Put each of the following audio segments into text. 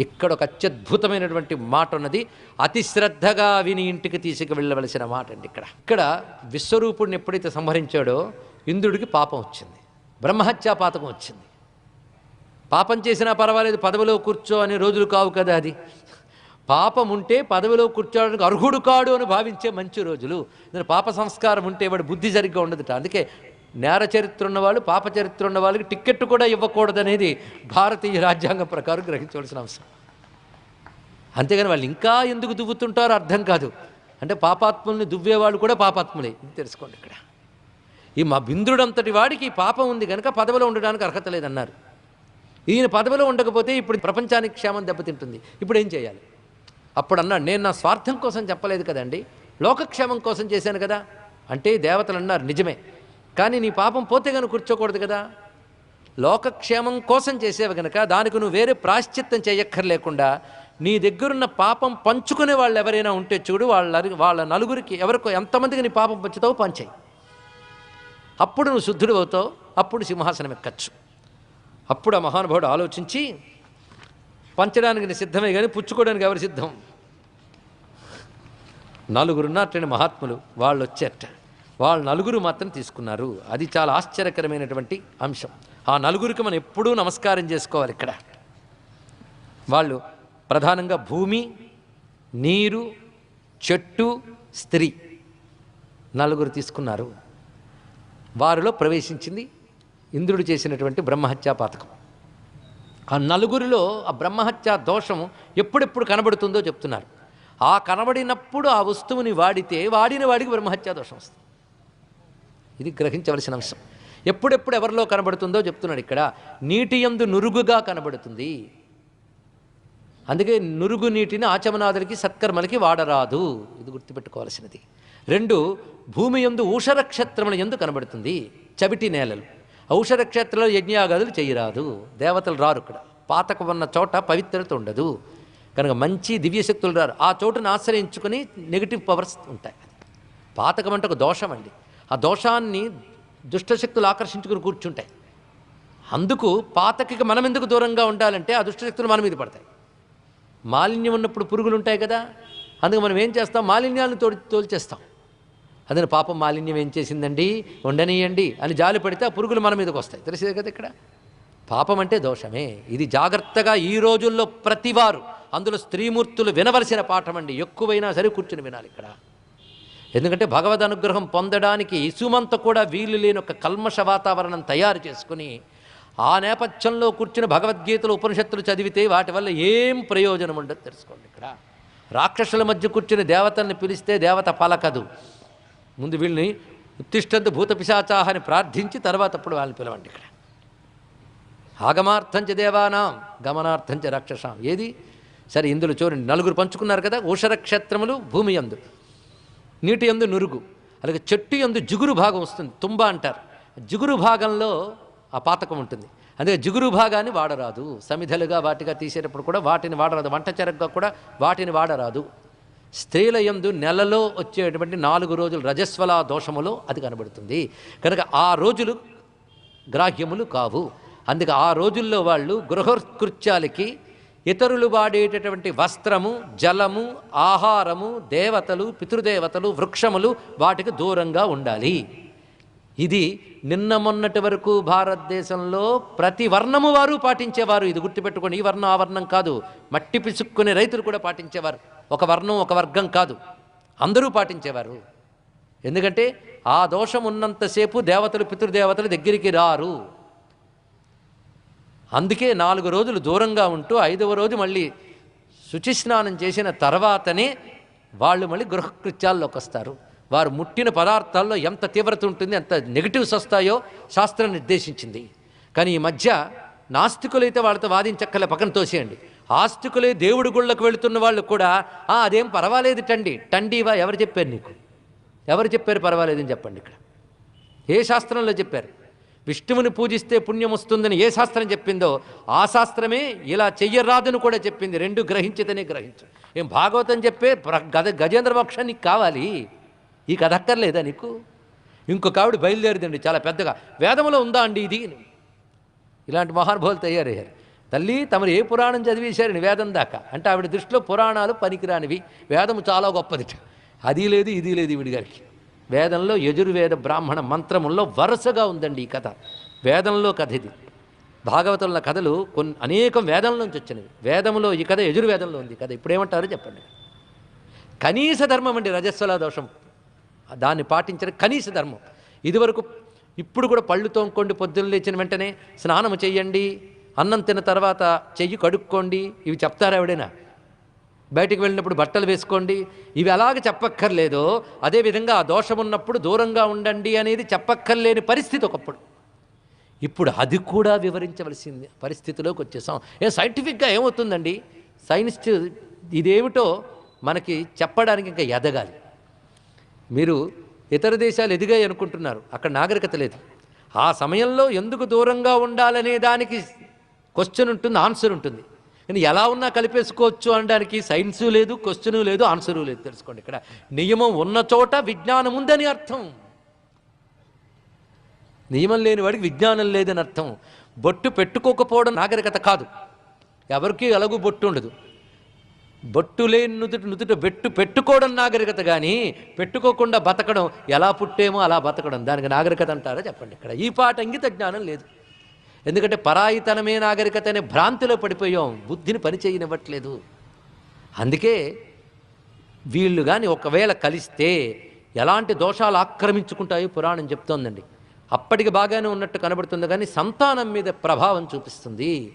ఇక్కడ ఒక అత్యద్భుతమైనటువంటి మాట ఉన్నది అతి శ్రద్ధగా విని ఇంటికి తీసుకువెళ్ళవలసిన మాట అండి ఇక్కడ. ఇక్కడ విశ్వరూపుడిని ఎప్పుడైతే సంహరించాడో ఇంద్రుడికి పాపం వచ్చింది. బ్రహ్మహత్యా పాతకం వచ్చింది. పాపం చేసినా పర్వాలేదు పదవిలో కూర్చో అనే రోజులు కావు కదా అది. పాపం ఉంటే పదవిలో కూర్చోవడానికి అర్హుడు కాడు అని భావించే మంచి రోజులు. నేను పాప సంస్కారం ఉంటే వాడు బుద్ధి సరిగ్గా ఉండదుట. అందుకే నేర చరిత్ర ఉన్నవాళ్ళు పాప చరిత్ర ఉన్న వాళ్ళకి టిక్కెట్ కూడా ఇవ్వకూడదనేది భారతీయ రాజ్యాంగం ప్రకారం గ్రహించవలసిన అంశం అంతేగాని వాళ్ళు ఇంకా ఎందుకు దువ్వుతుంటారో అర్థం కాదు. అంటే పాపాత్ముల్ని దువ్వేవాళ్ళు కూడా పాపాత్ములే. ఇది తెలుసుకోండి ఇక్కడ. ఈ మా బిందుడంతటి వాడికి పాపం ఉంది కనుక పదవిలో ఉండడానికి అర్హత లేదన్నారు. ఈయన పదవిలో ఉండకపోతే ఇప్పుడు ప్రపంచానికి క్షేమం దెబ్బతింటుంది. ఇప్పుడు ఏం చేయాలి? అప్పుడు అన్నాడు నేను నా స్వార్థం కోసం చెప్పలేదు కదండి. లోకక్షేమం కోసం చేశాను కదా. అంటే దేవతలు అన్నారు నిజమే. కానీ నీ పాపం పోతే కనుక కూర్చోకూడదు కదా. లోకక్షేమం కోసం చేసేవి కనుక దానికి నువ్వు వేరే ప్రాశ్చిత్తం చేయక్కర్లేకుండా నీ దగ్గరున్న పాపం పంచుకునే వాళ్ళు ఎవరైనా ఉంటే చూడు వాళ్ళ వాళ్ళ నలుగురికి ఎవరికో ఎంతమందికి నీ పాపం పంచుతావు పంచాయి. అప్పుడు నువ్వు శుద్ధుడు అవుతావు అప్పుడు సింహాసనం ఎక్కచ్చు. అప్పుడు ఆ మహానుభావుడు ఆలోచించి పంచడానికి నేను సిద్ధమే కానీ పుచ్చుకోవడానికి ఎవరు సిద్ధం? నలుగురున్నటువంటి మహాత్ములు వాళ్ళు వచ్చారట వాళ్ళు నలుగురు మాత్రం తీసుకున్నారు. అది చాలా ఆశ్చర్యకరమైనటువంటి అంశం. ఆ నలుగురికి మనం ఎప్పుడూ నమస్కారం చేసుకోవాలి ఇక్కడ. వాళ్ళు ప్రధానంగా భూమి నీరు చెట్టు స్త్రీ నలుగురు తీసుకున్నారు. వారిలో ప్రవేశించింది ఇంద్రుడు చేసినటువంటి బ్రహ్మహత్యా పాతకం. ఆ నలుగురిలో ఆ బ్రహ్మహత్యా దోషం ఎప్పుడెప్పుడు కనబడుతుందో చెప్తున్నారు. ఆ కనబడినప్పుడు ఆ వస్తువుని వాడితే వాడిన వాడికి బ్రహ్మహత్యా దోషం వస్తుంది. ఇది గ్రహించవలసిన అంశం. ఎప్పుడెప్పుడు ఎవరిలో కనబడుతుందో చెప్తున్నాడు ఇక్కడ. నీటి ఎందు నురుగుగా కనబడుతుంది. అందుకే నురుగు నీటిని ఆచమనాదులకి సత్కర్మలకి వాడరాదు. ఇది గుర్తుపెట్టుకోవాల్సినది. రెండు భూమి ఎందు ఊషరక్షత్రముల ఎందు కనబడుతుంది. చవిటి నేలలు. ఔషరక్షేత్రంలో యజ్ఞయాగాదులు చేయరాదు. దేవతలు రారు ఇక్కడ. పాతకు ఉన్న చోట పవిత్రత ఉండదు. కనుక మంచి దివ్యశక్తులు రారు. ఆ చోటును ఆశ్రయించుకొని నెగిటివ్ పవర్స్ ఉంటాయి. పాతకం అంటే ఒక దోషం అండి. ఆ దోషాన్ని దుష్టశక్తులు ఆకర్షించుకుని కూర్చుంటాయి. అందుకు పాతకి మనం ఎందుకు దూరంగా ఉండాలంటే ఆ దుష్టశక్తులు మన మీద పడతాయి. మాలిన్యం ఉన్నప్పుడు పురుగులు ఉంటాయి కదా అందుకు మనం ఏం చేస్తాం? మాలిన్యాలను తోడి తోల్చేస్తాం. అదే పాపం మాలిన్యం ఏం చేసిందండి? ఉండనీయండి అని జాలి పడితే ఆ పురుగులు మన మీదకి వస్తాయి. తెలిసేది కదా ఇక్కడ? పాపం అంటే దోషమే. ఇది జాగ్రత్తగా ఈ రోజుల్లో ప్రతివారు అందులో స్త్రీమూర్తులు వినవలసిన పాఠం అండి. ఎక్కువైనా సరే కూర్చుని వినాలి ఇక్కడ. ఎందుకంటే భగవద్ అనుగ్రహం పొందడానికి ఇసుమంత కూడా వీలు లేని ఒక కల్మష వాతావరణం తయారు చేసుకుని ఆ నేపథ్యంలో కూర్చుని భగవద్గీతలు ఉపనిషత్తులు చదివితే వాటి వల్ల ఏం ప్రయోజనం ఉండదు తెలుసుకోండి ఇక్కడ. రాక్షసుల మధ్య కూర్చుని దేవతల్ని పిలిస్తే దేవత పలకదు. ముందు వీళ్ళని ఉత్తిష్టంతు భూత పిశాచాహ ప్రార్థించి తర్వాత అప్పుడు వాళ్ళని పిలవండి ఇక్కడ. ఆగమార్థం దేవానాం గమనార్థం చ రాక్షసాం. ఏది? సరే ఇందులో చూడండి. నలుగురు పంచుకున్నారు కదా ఊషరక్షేత్రములు భూమి యందు. నీటి యందు నురుగు అలాగే చెట్టు యందు జిగురు భాగం వస్తుంది తుంబ అంటారు. జిగురు భాగంలో ఆ పాతకం ఉంటుంది. అందుకే జిగురు భాగాన్ని వాడరాదు. సమిధలుగా వాటిగా తీసేటప్పుడు కూడా వాటిని వాడరాదు. వంట చెరగ్గా కూడా వాటిని వాడరాదు. స్త్రీల యందు నెలలో వచ్చేటువంటి నాలుగు రోజులు రజస్వల దోషములో అది కనబడుతుంది. కనుక ఆ రోజులు గ్రాహ్యములు కావు. అందుకే ఆ రోజుల్లో వాళ్ళు గృహకృత్యాలకి ఇతరులు వాడేటటువంటి వస్త్రము జలము ఆహారము దేవతలు పితృదేవతలు వృక్షములు వాటికి దూరంగా ఉండాలి. ఇది నిన్న మొన్నటి వరకు భారతదేశంలో ప్రతి వర్ణము వారు పాటించేవారు. ఇది గుర్తుపెట్టుకోండి ఈ వర్ణం ఆ వర్ణం కాదు. మట్టి పిసుక్కునే రైతులు కూడా పాటించేవారు. ఒక వర్ణం ఒక వర్గం కాదు. అందరూ పాటించేవారు. ఎందుకంటే ఆ దోషం ఉన్నంతసేపు దేవతలు పితృదేవతలు దగ్గరికి రారు. అందుకే నాలుగు రోజులు దూరంగా ఉంటూ ఐదవ రోజు మళ్ళీ శుచిస్నానం చేసిన తర్వాతనే వాళ్ళు మళ్ళీ గృహకృత్యాల్లోకి వస్తారు వారు ముట్టిన పదార్థాల్లో ఎంత తీవ్రత ఉంటుంది ఎంత నెగిటివ్స్ వస్తాయో శాస్త్రం నిర్దేశించింది. కానీ ఈ మధ్య నాస్తికులైతే వాళ్ళతో వాదించక్కలే పక్కన తోసేయండి. ఆస్తికులే దేవుడి గుళ్ళకు వెళుతున్న వాళ్ళు కూడా అదేం పర్వాలేదు టండి టండీవా ఎవరు చెప్పారు నీకు? ఎవరు చెప్పారు పర్వాలేదని చెప్పండి ఇక్కడ? ఏ శాస్త్రంలో చెప్పారు? విష్ణువుని పూజిస్తే పుణ్యం వస్తుందని ఏ శాస్త్రం చెప్పిందో ఆ శాస్త్రమే ఇలా చెయ్యరాదని కూడా చెప్పింది. రెండు గ్రహించితేనే గ్రహించు. ఏం భాగవతం చెప్పే ప్ర- గద గజేంద్ర మోక్షం నీకు కావాలి? ఈ కథ అక్కర్లేదా నీకు? ఇంకొక ఆవిడ బయలుదేరిదండి చాలా పెద్దగా. వేదంలో ఉందా అండి ఇది? ఇలాంటి మహానుభావులు తయారయ్యారు. తల్లి తమరు ఏ పురాణం చదివేశారని వేదం దాకా? అంటే ఆవిడ దృష్టిలో పురాణాలు పనికిరానివి. వేదము చాలా గొప్పది. అది లేదు ఇది లేదు ఈవిడి గారికి. వేదంలో యజుర్వేద బ్రాహ్మణ మంత్రముల్లో వరుసగా ఉందండి ఈ కథ. వేదంలో కథ ఇది. భాగవతంలో కథలు కొన్ని అనేకం వేదం నుంచి వచ్చినవి. వేదంలో ఈ కథ యజుర్వేదంలో ఉంది కథ. ఇప్పుడేమంటారు చెప్పండి. కనీస ధర్మం అండి రజస్వల దోషం. దాన్ని పాటించిన కనీస ధర్మం. ఇదివరకు ఇప్పుడు కూడా పళ్ళు తోముకోండి పొద్దున్న లేచిన వెంటనే స్నానం చేయండి అన్నం తిన్న తర్వాత చెయ్యి కడుక్కోండి. ఇవి చెప్తారా ఎవడైనా? బయటికి వెళ్ళినప్పుడు బట్టలు వేసుకోండి. ఇవి అలాగ చెప్పక్కర్లేదో. అదేవిధంగా ఆ దోషం ఉన్నప్పుడు దూరంగా ఉండండి అనేది చెప్పక్కర్లేని పరిస్థితి ఒకప్పుడు. ఇప్పుడు అది కూడా వివరించవలసింది. పరిస్థితిలోకి వచ్చేసాం. ఏ సైంటిఫిక్గా ఏమవుతుందండి? సైన్స్ ఇదేమిటో మనకి చెప్పడానికి ఇంకా ఎదగాలి. మీరు ఇతర దేశాలు ఎదిగాయి అనుకుంటున్నారు. అక్కడ నాగరికత లేదు. ఆ సమయంలో ఎందుకు దూరంగా ఉండాలనే దానికి క్వశ్చన్ ఉంటుంది ఆన్సర్ ఉంటుంది. కానీ ఎలా ఉన్నా కలిపేసుకోవచ్చు అనడానికి సైన్సు లేదు క్వశ్చను లేదు ఆన్సరు లేదు. తెలుసుకోండి ఇక్కడ. నియమం ఉన్న చోట విజ్ఞానం ఉందని అర్థం. నియమం లేని వాడికి విజ్ఞానం లేదని అర్థం. బొట్టు పెట్టుకోకపోవడం నాగరికత కాదు. ఎవరికి ఎలాగూ బొట్టు ఉండదు. బొట్టు లేని నుదుట నుదుట బెట్టు పెట్టుకోవడం నాగరికత కానీ పెట్టుకోకుండా బతకడం ఎలా పుట్టేమో అలా బతకడం. దానికి నాగరికత అంటారా? చెప్పండి. ఇక్కడ ఈ పాట ఇంగిత జ్ఞానం లేదు. ఎందుకంటే పరాయితనమే నాగరికత అనే భ్రాంతిలో పడిపోయాం. బుద్ధిని పని చేయనివ్వట్లేదు. అందుకే వీళ్ళు కానీ ఒకవేళ కలిస్తే ఎలాంటి దోషాలు ఆక్రమించుకుంటాయో పురాణం చెప్తోందండి. అప్పటికి బాగానే ఉన్నట్టు కనబడుతుంది కానీ సంతానం మీద ప్రభావం చూపిస్తుంది.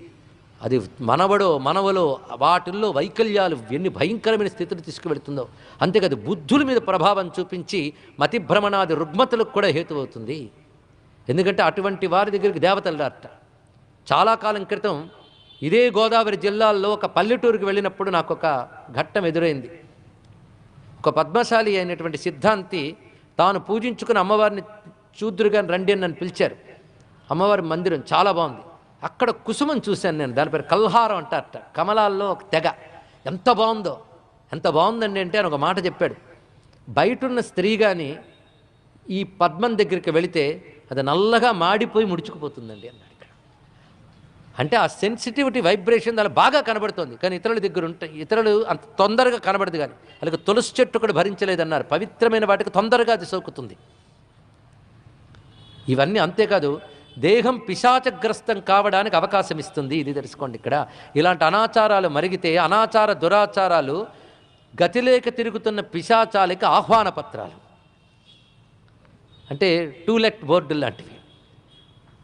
అది మనవడో మనవలో వాటిల్లో వైకల్యాలు ఎన్ని భయంకరమైన స్థితిని తీసుకువెడుతుందో అంతేకాదు బుద్ధుల మీద ప్రభావం చూపించి మతిభ్రమణాది రుగ్మతలకు కూడా హేతువవుతుంది. ఎందుకంటే అటువంటి వారి దగ్గరికి దేవతలు రారట. చాలా కాలం క్రితం ఇదే గోదావరి జిల్లాల్లో ఒక పల్లెటూరుకి వెళ్ళినప్పుడు నాకు ఒక ఘట్టం ఎదురైంది. ఒక పద్మశాలి అయినటువంటి సిద్ధాంతి తాను పూజించుకున్న అమ్మవారిని చూద్దురుగా రండి అని నన్ను పిలిచారు. అమ్మవారి మందిరం చాలా బాగుంది. అక్కడ కుసుమం చూశాను నేను దాని పేరు కల్హారం అంటారట. కమలాల్లో ఒక తెగ. ఎంత బాగుందో ఎంత బాగుందండి అంటే అని ఒక మాట చెప్పాడు. బయటున్న స్త్రీ కానీ ఈ పద్మం దగ్గరికి వెళితే అది నల్లగా మాడిపోయి ముడుచుకుపోతుందండి అన్నాడు ఇక్కడ. అంటే ఆ సెన్సిటివిటీ వైబ్రేషన్ అలా బాగా కనబడుతుంది. కానీ ఇతరుల దగ్గర ఉంటాయి ఇతరులు అంత తొందరగా కనబడదు కానీ అలాగే తులసి చెట్టు కూడా భరించలేదన్నారు. పవిత్రమైన వాటికి తొందరగా అది సోకుతుంది. ఇవన్నీ అంతేకాదు దేహం పిశాచగ్రస్తం కావడానికి అవకాశం ఇస్తుంది. ఇది తెలుసుకోండి ఇక్కడ. ఇలాంటి అనాచారాలు మరిగితే అనాచార దురాచారాలు గతిలేక తిరుగుతున్న పిశాచాలకి ఆహ్వాన పత్రాలు. అంటే టూలెట్ బోర్డు లాంటివి.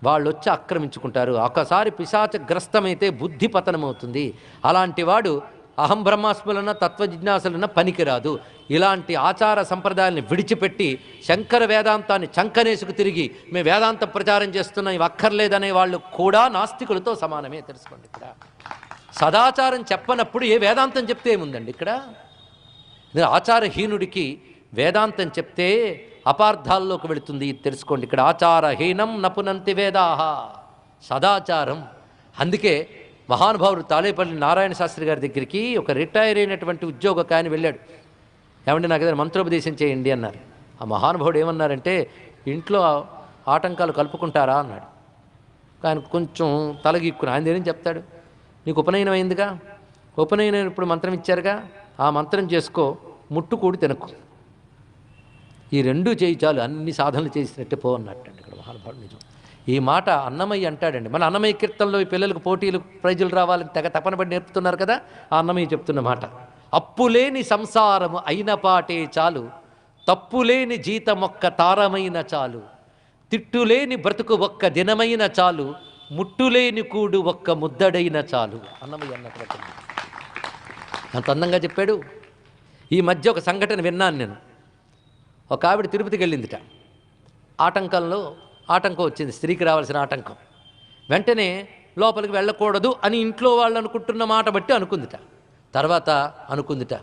వాళ్ళు వచ్చి ఆక్రమించుకుంటారు. ఒకసారి పిశాచగ్రస్తమైతే బుద్ధి పతనమవుతుంది. అలాంటి వాడు అహం బ్రహ్మాస్ములన్న తత్వజిజ్ఞాసులన్న పనికిరాదు. ఇలాంటి ఆచార సంప్రదాయాలను విడిచిపెట్టి శంకర వేదాంతాన్ని చంకనేసుకు తిరిగి మేము వేదాంత ప్రచారం చేస్తున్నాం ఇవి అక్కర్లేదనే వాళ్ళు కూడా నాస్తికులతో సమానమే తెలుసుకోండి ఇక్కడ. సదాచారం చెప్పనప్పుడు ఏ వేదాంతం చెప్తే ఏముందండి ఇక్కడ? ఆచారహీనుడికి వేదాంతం చెప్తే అపార్థాల్లోకి వెళుతుంది. తెలుసుకోండి. ఇక్కడ ఆచారహీనం నపునంతి వేదాహ. సదాచారం. అందుకే మహానుభావుడు తాలేపల్లి నారాయణ శాస్త్రి గారి దగ్గరికి ఒక రిటైర్ అయినటువంటి ఉద్యోగ ఆయన వెళ్ళాడు. ఏమంటే నాకు ఏదైనా మంత్రోపదేశం చేయండి అన్నారు. ఆ మహానుభావుడు ఏమన్నారంటే ఇంట్లో ఆటంకాలు కలుపుకుంటారా? అన్నాడు. ఆయన కొంచెం తలగిక్కుని ఆయన ఏం చెప్తాడు? నీకు ఉపనయనం అయిందిగా? ఉపనయనం ఇప్పుడు మంత్రం ఇచ్చారుగా? ఆ మంత్రం చేసుకో. ముట్టుకూడి తినకు. ఈ రెండు చేయి చాలు అన్ని సాధనలు చేసినట్టే పో అన్నట్టండి ఇక్కడ మహానుభావుడు నిజం. ఈ మాట అన్నమయ్య అంటాడండి. మన అన్నమయ్య కీర్తనలో ఈ పిల్లలకు పోటీలు ప్రైజులు రావాలని తెగ తపనబడి నేర్పుతున్నారు కదా ఆ అన్నమయ్య చెప్తున్న మాట. అప్పులేని సంసారము అయిన పాటే చాలు తప్పులేని జీతమొక్క తారమైన చాలు తిట్టులేని బ్రతుకు ఒక్క దినమైన చాలు ముట్టులేని కూడు ఒక్క ముద్దడైన చాలు. అన్నమయ్య అన్నటువంటి అంత అందంగా చెప్పాడు? ఈ మధ్య ఒక సంఘటన విన్నాను నేను. ఒక ఆవిడ తిరుపతికి వెళ్ళిందిట. ఆటంకంలో ఆటంకం వచ్చింది స్త్రీకి రావాల్సిన ఆటంకం. వెంటనే లోపలికి వెళ్ళకూడదు అని ఇంట్లో వాళ్ళు అనుకుంటున్న మాట బట్టి అనుకుందిట. తర్వాత అనుకుందిట.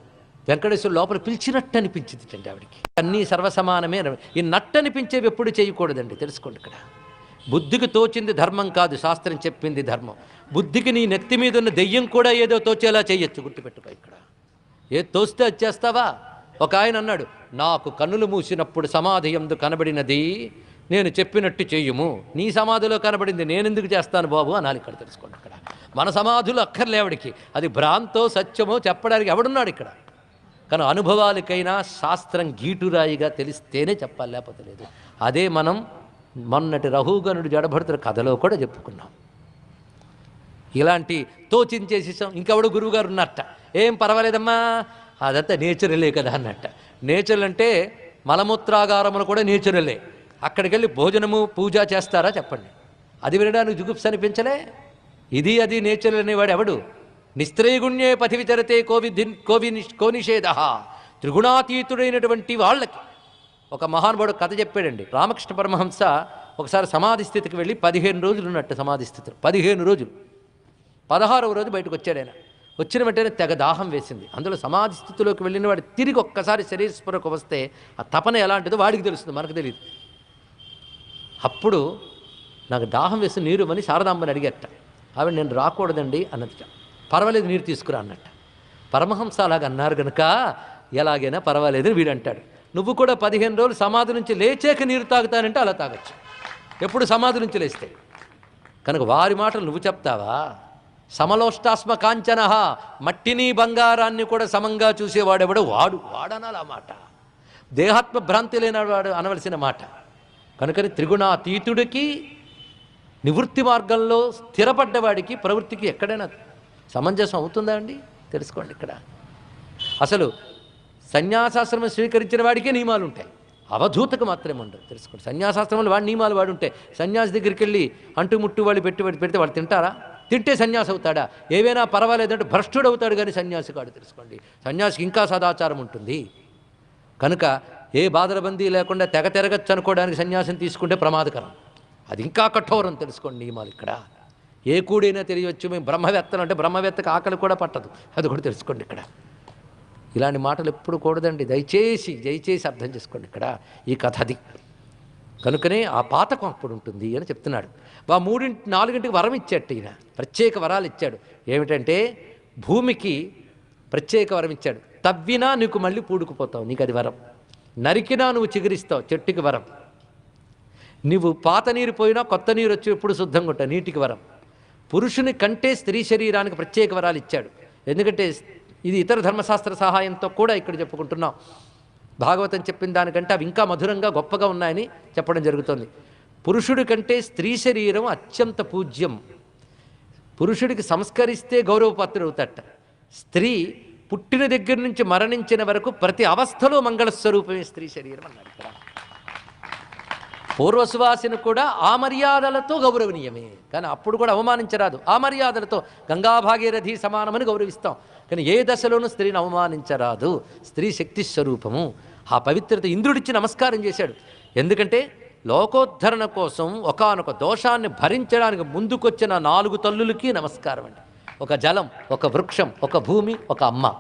వెంకటేశ్వరు లోపల పిలిచినట్టు అనిపించింది ఆవిడికి. అన్నీ సర్వసమానమే ఈ నట్టు అనిపించేవి ఎప్పుడు చేయకూడదండి తెలుసుకోండి ఇక్కడ. బుద్ధికి తోచింది ధర్మం కాదు శాస్త్రం చెప్పింది ధర్మం. బుద్ధికి నీ నెత్తి మీద ఉన్న దెయ్యం కూడా ఏదో తోచేలా చేయొచ్చు గుర్తుపెట్టుకో ఇక్కడ. ఏ తోస్తే అది చేస్తావా? ఒక ఆయన అన్నాడు నాకు కన్నులు మూసినప్పుడు సమాధి ఎందు కనబడినది నేను చెప్పినట్టు చెయ్యము నీ సమాధిలో కనబడింది నేనెందుకు చేస్తాను బాబు? అనాలి ఇక్కడ తెలుసుకోండి ఇక్కడ మన సమాధులు అక్కర్లేవడికి అది భ్రాంతో సత్యమో చెప్పడానికి ఎవడున్నాడు ఇక్కడ? కానీ అనుభవాలకైనా శాస్త్రం గీటురాయిగా తెలిస్తేనే చెప్పాలి లేకపోతే లేదు. అదే మనం మొన్నటి రహుగనుడు జడభడుతున్న కథలో కూడా చెప్పుకున్నాం. ఇలాంటి తోచించేసేసాం ఇంకెవడు గురువుగారు ఉన్నట్ట ఏం పర్వాలేదమ్మా? అదంతా నేచురలే కదా అన్నట్ట. నేచురల్ అంటే మలమూత్రాగారములు కూడా నేచురలే అక్కడికి వెళ్ళి భోజనము పూజ చేస్తారా చెప్పండి. అది వినడానికి జుగుప్స అనిపించలే? ఇది అది నేచురల్ అనేవాడు ఎవడు? నిస్త్రయగుణ్యే పథి వితరతే కోవి కోవి కోనిషేధ. త్రిగుణాతీతుడైనటువంటి వాళ్ళకి. ఒక మహానుభావుడు కథ చెప్పాడండి. రామకృష్ణ పరమహంస ఒకసారి సమాధి స్థితికి వెళ్ళి పదిహేను రోజులు ఉన్నట్టు సమాధి స్థితిలో. పదిహేను రోజులు. పదహారవ రోజు బయటకు వచ్చాడు ఆయన. వచ్చిన వెంటనే తెగ దాహం వేసింది. అందులో సమాధి స్థితిలోకి వెళ్ళిన వాడు తిరిగి ఒక్కసారి శరీరస్పృహకు వస్తే ఆ తపన ఎలాంటిదో వాడికి తెలుస్తుంది మనకు తెలియదు అప్పుడు నాకు దాహం వేసి నీరు అని శారదాంబని అడిగట ఆవిడ నేను రాకూడదండి అన్నదిట. పర్వాలేదు నీరు తీసుకురా అన్నట్ట. పరమహంస అలాగ అన్నారు కనుక ఎలాగైనా పర్వాలేదు వీడంటాడు నువ్వు కూడా పదిహేను రోజులు సమాధి నుంచి లేచాక నీరు తాగుతానంటే అలా తాగొచ్చు. ఎప్పుడు సమాధి నుంచి లేస్తే? కనుక వారి మాటలు నువ్వు చెప్తావా? సమలోష్టాస్మ కాంచన మట్టిని బంగారాన్ని కూడా సమంగా చూసేవాడెవడు? వాడు. వాడనాలి ఆ మాట. దేహాత్మ భ్రాంతి లేనివాడు అనవలసిన మాట. కనుకని త్రిగుణాతీతుడికి నివృత్తి మార్గంలో స్థిరపడ్డవాడికి ప్రవృత్తికి ఎక్కడైనా సమంజసం అవుతుందా అండి? తెలుసుకోండి ఇక్కడ. అసలు సన్యాసాశ్రమం స్వీకరించిన వాడికే నియమాలు ఉంటాయి. అవధూతకు మాత్రమే ఉండదు. తెలుసుకోండి. సన్యాసాశ్రమంలో వాడి నియమాలు వాడు ఉంటాయి సన్యాసి దగ్గరికి వెళ్ళి అంటుముట్టు వాళ్ళు పెట్టి పెడితే వాళ్ళు తింటారా? తింటే సన్యాసి అవుతాడా? ఏవైనా పర్వాలేదంటే భ్రష్టుడు అవుతాడు కానీ సన్యాసి కాడు తెలుసుకోండి. సన్యాసికి ఇంకా సదాచారం ఉంటుంది. కనుక ఏ బాధలబందీ లేకుండా తెగ తిరగచ్చు అనుకోవడానికి సన్యాసం తీసుకుంటే ప్రమాదకరం. అది ఇంకా కఠోరం తెలుసుకోండి నియమాలు ఇక్కడ. ఏ కూడైనా తెలియవచ్చు మేము బ్రహ్మవేత్తలు అంటే బ్రహ్మవేత్తకు ఆకలి కూడా పట్టదు. అది కూడా తెలుసుకోండి ఇక్కడ. ఇలాంటి మాటలు ఎప్పుడు కూడదండి. దయచేసి దయచేసి అర్థం చేసుకోండి ఇక్కడ. ఈ కథ అది. కనుకనే ఆ పాతకం అప్పుడు ఉంటుంది అని చెప్తున్నాడు. వా మూడింటి నాలుగింటికి వరం ఇచ్చాడు ఈయన. ప్రత్యేక వరాలు ఇచ్చాడు. ఏమిటంటే భూమికి ప్రత్యేక వరం ఇచ్చాడు. తవ్వినా నీకు మళ్ళీ పూడుకుపోతావు నీకు అది వరం. నరికినా నువ్వు చిగురిస్తావు చెట్టుకి వరం. నువ్వు పాత నీరు పోయినా కొత్త నీరు వచ్చి ఎప్పుడు శుద్ధంగా ఉంటావు నీటికి వరం. పురుషుని కంటే స్త్రీ శరీరానికి ప్రత్యేక వరాలు ఇచ్చాడు. ఎందుకంటే ఇది ఇతర ధర్మశాస్త్ర సహాయంతో కూడా ఇక్కడ చెప్పుకుంటున్నాం. భాగవతం చెప్పిన దానికంటే అవి ఇంకా మధురంగా గొప్పగా ఉన్నాయని చెప్పడం జరుగుతుంది. పురుషుడి కంటే స్త్రీ శరీరం అత్యంత పూజ్యం. పురుషుడికి సంస్కరిస్తే గౌరవపాత్రుడవుతట స్త్రీ పుట్టిన దగ్గర నుంచి మరణించిన వరకు ప్రతి అవస్థలో మంగళస్వరూపమే స్త్రీ శరీరం అన్నాడు పూర్వసువాసిని కూడా ఆ మర్యాదలతో గౌరవనీయమే. కానీ అప్పుడు కూడా అవమానించరాదు. ఆ మర్యాదలతో గంగాభాగీరథి సమానమని గౌరవిస్తాం. కానీ ఏ దశలోనూ స్త్రీని అవమానించరాదు. స్త్రీ శక్తి స్వరూపము. ఆ పవిత్రత ఇంద్రుడిచ్చి నమస్కారం చేశాడు. ఎందుకంటే లోకోద్ధరణ కోసం ఒకానొక దోషాన్ని భరించడానికి ముందుకొచ్చిన నాలుగు తల్లులకి నమస్కారం అండి. ఒక జలం ఒక వృక్షం ఒక భూమి ఒక అమ్మ.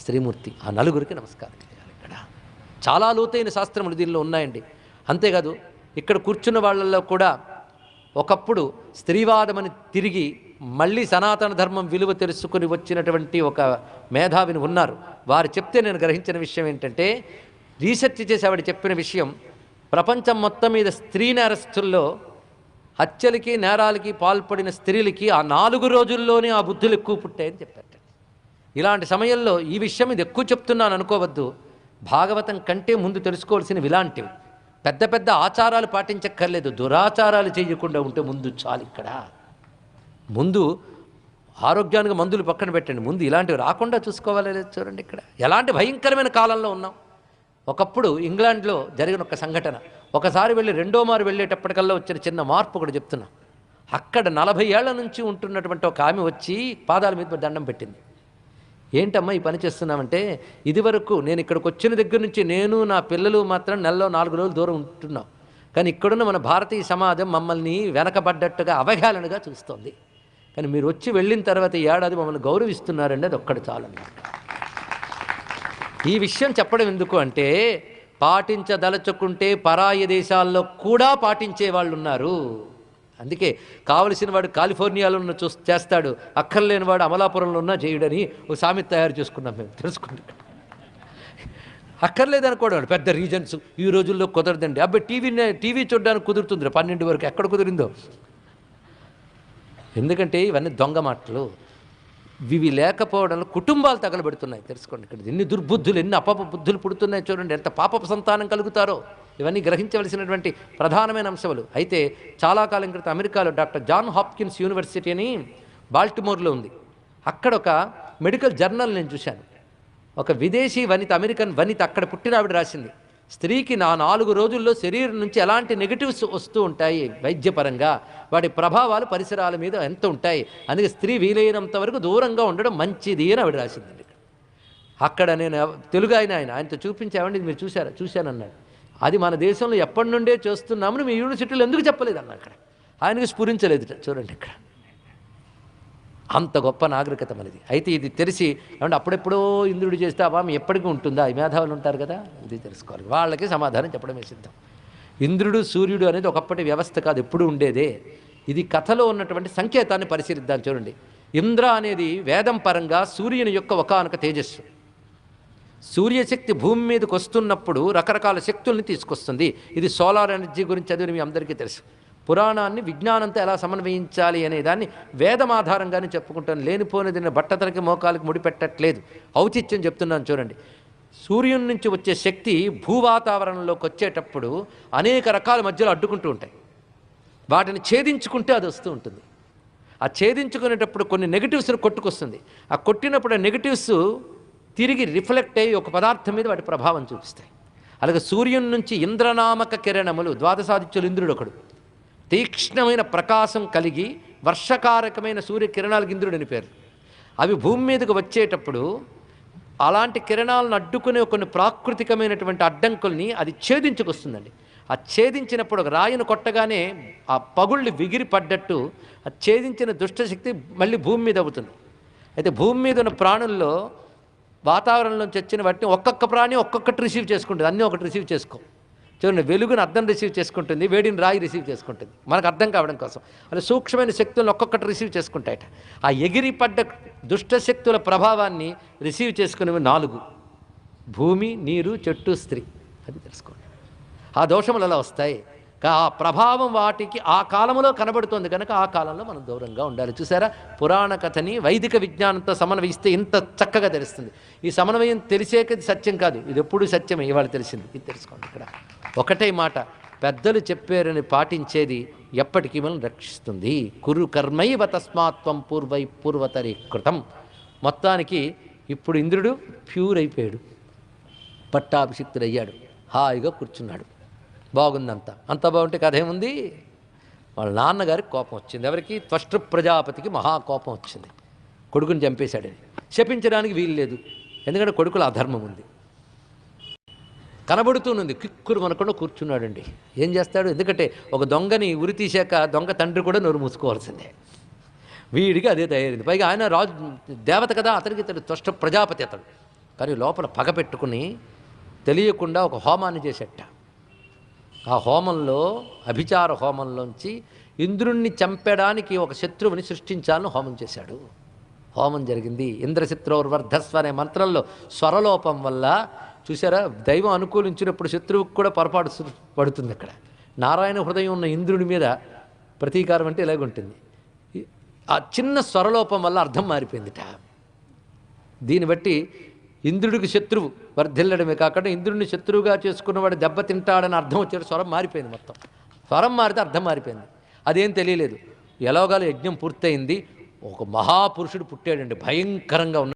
స్త్రీమూర్తి. ఆ నలుగురికి నమస్కారం చేయాలి ఇక్కడ. చాలా లోతైన శాస్త్రములు దీనిలో ఉన్నాయండి. అంతేకాదు ఇక్కడ కూర్చున్న వాళ్ళల్లో కూడా ఒకప్పుడు స్త్రీవాదమని తిరిగి మళ్ళీ సనాతన ధర్మం విలువ తెలుసుకుని వచ్చినటువంటి ఒక మేధావిని ఉన్నారు. వారు చెప్తే నేను గ్రహించిన విషయం ఏంటంటే రీసెర్చ్ చేసి ఆవిడ చెప్పిన విషయం ప్రపంచం మొత్తం మీద స్త్రీ నేరస్తుల్లో హత్యలకి నేరాలకి పాల్పడిన స్త్రీలకి ఆ నాలుగు రోజుల్లోనే ఆ బుద్ధులు ఎక్కువ పుట్టాయని చెప్పారట. ఇలాంటి సమయంలో ఈ విషయం ఇది ఎక్కువ చెప్తున్నాను అనుకోవద్దు. భాగవతం కంటే ముందు తెలుసుకోవాల్సినవి ఇలాంటివి. పెద్ద పెద్ద ఆచారాలు పాటించక్కర్లేదు దురాచారాలు చేయకుండా ఉంటే ముందు చాలు ఇక్కడ. ముందు ఆరోగ్యానికి మందులు పక్కన పెట్టండి. ముందు ఇలాంటివి రాకుండా చూసుకోవాలి చూడండి ఇక్కడ. ఎలాంటి భయంకరమైన కాలంలో ఉన్నాం. ఒకప్పుడు ఇంగ్లాండ్లో జరిగిన ఒక సంఘటన. ఒకసారి వెళ్ళి రెండో మారు వెళ్ళేటప్పటికల్లా వచ్చిన చిన్న మార్పు కూడా చెప్తున్నా. అక్కడ నలభై ఏళ్ళ నుంచి ఉంటున్నటువంటి ఒక ఆమె వచ్చి పాదాల మీద దండం పెట్టింది. ఏంటమ్మా ఈ పని చేస్తున్నామంటే ఇదివరకు నేను ఇక్కడికి వచ్చిన దగ్గర నుంచి నేను నా పిల్లలు మాత్రం నెలలో నాలుగు రోజులు దూరం ఉంటున్నాం. కానీ ఇక్కడున్న మన భారతీయ సమాజం మమ్మల్ని వెనకబడ్డట్టుగా అవహేళనగా చూస్తోంది. కానీ మీరు వచ్చి వెళ్ళిన తర్వాత ఏడాది మమ్మల్ని గౌరవిస్తున్నారండి అది ఒక్కటి చాలండి ఈ విషయం చెప్పడం ఎందుకు అంటే పాటించదలచుకుంటే పరాయి దేశాల్లో కూడా పాటించే వాళ్ళు ఉన్నారు అందుకే కావలసిన వాడు కాలిఫోర్నియాలో ఉన్న చూ చేస్తాడు. అక్కర్లేని వాడు అమలాపురంలో ఉన్నా చేయుడని ఒక సామెత తయారు చేసుకున్నాం మేము. తెలుసుకోండి అక్కర్లేదనుకోవడం పెద్ద రీజన్స్. ఈ రోజుల్లో కుదరదండి. అబ్బాయి టీవీ టీవీ చూడడానికి కుదురుతుంది. పన్నెండు వరకు ఎక్కడ కుదిరిందో. ఎందుకంటే ఇవన్నీ దొంగ మాటలు. ఇవి లేకపోవడంలో కుటుంబాలు తగలబెడుతున్నాయి. తెలుసుకోండి ఇక్కడ ఎన్ని దుర్బుద్ధులు ఎన్ని అపప బుద్ధులు పుడుతున్నాయి చూడండి. ఎంత పాపపు సంతానం కలుగుతారో. ఇవన్నీ గ్రహించవలసినటువంటి ప్రధానమైన అంశములు. అయితే చాలా కాలం క్రితం అమెరికాలో డాక్టర్ జాన్ హాప్కిన్స్ యూనివర్సిటీ అని బాల్టిమోర్లో ఉంది. అక్కడ ఒక మెడికల్ జర్నల్ నేను చూశాను. ఒక విదేశీ వనిత అమెరికన్ వనిత అక్కడ పుట్టిన ఆవిడ రాసింది. స్త్రీకి నా నాలుగు రోజుల్లో శరీరం నుంచి ఎలాంటి నెగిటివ్స్ వస్తూ ఉంటాయి వైద్యపరంగా వాటి ప్రభావాలు పరిసరాల మీద ఎంత ఉంటాయి? అందుకే స్త్రీ వీలైనంత వరకు దూరంగా ఉండడం మంచిది అని ఆవిడ రాసిందండి అక్కడ నేను తెలుగు ఆయన ఆయన ఆయనతో చూపించామండి మీరు చూశారా? చూశానన్నాడు. అది మన దేశంలో ఎప్పటి నుండే చేస్తున్నామని మీ యూనివర్సిటీలో ఎందుకు చెప్పలేదు అన్న అక్కడ. ఆయనకు స్ఫురించలేదు చూడండి ఇక్కడ. అంత గొప్ప నాగరికత మనది. అయితే ఇది తెలిసి ఏమంటే అప్పుడెప్పుడో ఇంద్రుడు చేస్తే అవామి ఎప్పటికీ ఉంటుందా? ఈ మేధావులు ఉంటారు కదా? ఇది తెలుసుకోవాలి. వాళ్ళకి సమాధానం చెప్పడమే సిద్ధం. ఇంద్రుడు సూర్యుడు అనేది ఒకప్పటి వ్యవస్థ కాదు ఎప్పుడు ఉండేదే. ఇది కథలో ఉన్నటువంటి సంకేతాన్ని పరిశీలిద్దాం చూడండి. ఇంద్ర అనేది వేదం పరంగా సూర్యుని యొక్క ఒకనొక తేజస్సు. సూర్యశక్తి భూమి మీదకి వస్తున్నప్పుడు రకరకాల శక్తుల్ని తీసుకొస్తుంది. ఇది సోలార్ ఎనర్జీ గురించి చదివిన మీ అందరికీ తెలుసు. పురాణాన్ని విజ్ఞానంతో ఎలా సమన్వయించాలి అనే దాన్ని వేదం ఆధారంగానే చెప్పుకుంటాను. లేనిపోయినది బట్టతలకి మోకాలకి ముడిపెట్టట్లేదు ఔచిత్యం చెప్తున్నాను చూడండి. సూర్యుని నుంచి వచ్చే శక్తి భూవాతావరణంలోకి వచ్చేటప్పుడు అనేక రకాల మధ్యలో అడ్డుకుంటూ ఉంటాయి. వాటిని ఛేదించుకుంటే అది వస్తూ ఉంటుంది. ఆ ఛేదించుకునేటప్పుడు కొన్ని నెగిటివ్స్ని కొట్టుకొస్తుంది. ఆ కొట్టినప్పుడు ఆ నెగిటివ్స్ తిరిగి రిఫ్లెక్ట్ అయ్యి ఒక పదార్థం మీద వాటి ప్రభావం చూపిస్తాయి. అలాగే సూర్యుని నుంచి ఇంద్రనామక కిరణములు ద్వాదశాదిత్యులు ఇంద్రుడు ఒకడు తీక్ష్ణమైన ప్రకాశం కలిగి వర్షకారకమైన సూర్యకిరణాలు ఇంద్రుడు అని పేరు. అవి భూమి మీదకు వచ్చేటప్పుడు అలాంటి కిరణాలను అడ్డుకునే కొన్ని ప్రాకృతికమైనటువంటి అడ్డంకుల్ని అది ఛేదించుకొస్తుందండి. ఆ ఛేదించినప్పుడు ఒక రాయిని కొట్టగానే ఆ పగుళ్ళు విగిరి పడ్డట్టు ఆ ఛేదించిన దుష్టశక్తి మళ్ళీ భూమి మీద అవుతుంది. అయితే భూమి మీద ఉన్న ప్రాణుల్లో వాతావరణంలోంచి వచ్చిన వాటిని ఒక్కొక్క ప్రాణి ఒక్కొక్కటి రిసీవ్ చేసుకుంటుంది. అన్నీ ఒకటి రిసీవ్ చేసుకో. చూడండి వెలుగును అర్థం రిసీవ్ చేసుకుంటుంది వేడిని రాయి రిసీవ్ చేసుకుంటుంది. మనకు అర్థం కావడం కోసం. అలా సూక్ష్మమైన శక్తులను ఒక్కొక్కటి రిసీవ్ చేసుకుంటాయట. ఆ ఎగిరి పడ్డ దుష్ట శక్తుల ప్రభావాన్ని రిసీవ్ చేసుకునేవి నాలుగు. భూమి నీరు చెట్టు స్త్రీ. అది తెలుసుకోండి. ఆ దోషములు అలా వస్తాయి? ఆ ప్రభావం వాటికి ఆ కాలంలో కనబడుతుంది కనుక ఆ కాలంలో మనం దూరంగా ఉండాలి. చూసారా? పురాణ కథని వైదిక విజ్ఞానంతో సమన్వయిస్తే ఇంత చక్కగా తెలుస్తుంది. ఈ సమన్వయం తెలిసేక సత్యం కాదు. ఇది ఎప్పుడు సత్యమే? ఇవాళ తెలిసింది. ఇది తెలుసుకోండి ఇక్కడ. ఒకటే మాట పెద్దలు చెప్పారని పాటించేది ఎప్పటికీ మనం రక్షిస్తుంది. కురు కర్మైవ తస్మాత్వం పూర్వై పూర్వతరి కృతం మొత్తానికి ఇప్పుడు ఇంద్రుడు ప్యూర్ అయిపోయాడు. పట్టాభిషిక్తుడయ్యాడు. హాయిగా కూర్చున్నాడు. బాగుందంతా అంత బాగుంటే కథ ఏముంది? వాళ్ళ నాన్నగారికి కోపం వచ్చింది. ఎవరికి? త్వష్ట ప్రజాపతికి మహా కోపం వచ్చింది. కొడుకుని చంపేశాడని శపించడానికి వీలు లేదు. ఎందుకంటే కొడుకుల అధర్మం ఉంది. కనబడుతూనుంది. కిక్కురు మనకుండా కూర్చున్నాడండి. ఏం చేస్తాడు? ఎందుకంటే ఒక దొంగని ఉరి తీశాక దొంగ తండ్రి కూడా నోరు మూసుకోవాల్సిందే. వీడికి అదే తయారైంది. పైగా ఆయన రాజు దేవత కదా. అతనికి ఇతడు త్వష్ట ప్రజాపతి అతడు. కానీ లోపల పగ పెట్టుకుని తెలియకుండా ఒక హోమాన్ని చేసేట. ఆ హోమంలో అభిచార హోమంలోంచి ఇంద్రుణ్ణి చంపడానికి ఒక శత్రువుని సృష్టించాలని హోమం చేశాడు. హోమం జరిగింది. ఇంద్రచిత్రోర్వర్ధస్వ అనే మంత్రంలో స్వరలోపం వల్ల చూసారా దైవం అనుకూలించినప్పుడు శత్రువుకు కూడా పొరపాటు పడుతుంది అక్కడ. నారాయణ హృదయం ఉన్న ఇంద్రుడి మీద ప్రతీకారం అంటే ఇలాగుంటుంది. ఆ చిన్న స్వరలోపం వల్ల అర్థం మారిపోయిందిట. దీన్ని బట్టి ఇంద్రుడికి శత్రువు వర్ధిల్లడమే కాకుండా ఇంద్రుడిని శత్రువుగా చేసుకున్నవాడు దెబ్బతింటాడని అర్థం వచ్చాడు స్వరం మారిపోయింది మొత్తం. స్వరం మారితే అర్థం మారిపోయింది. అదేం తెలియలేదు. ఎలాగాలో యజ్ఞం పూర్తయింది. ఒక మహాపురుషుడు పుట్టాడండి భయంకరంగా ఉన్న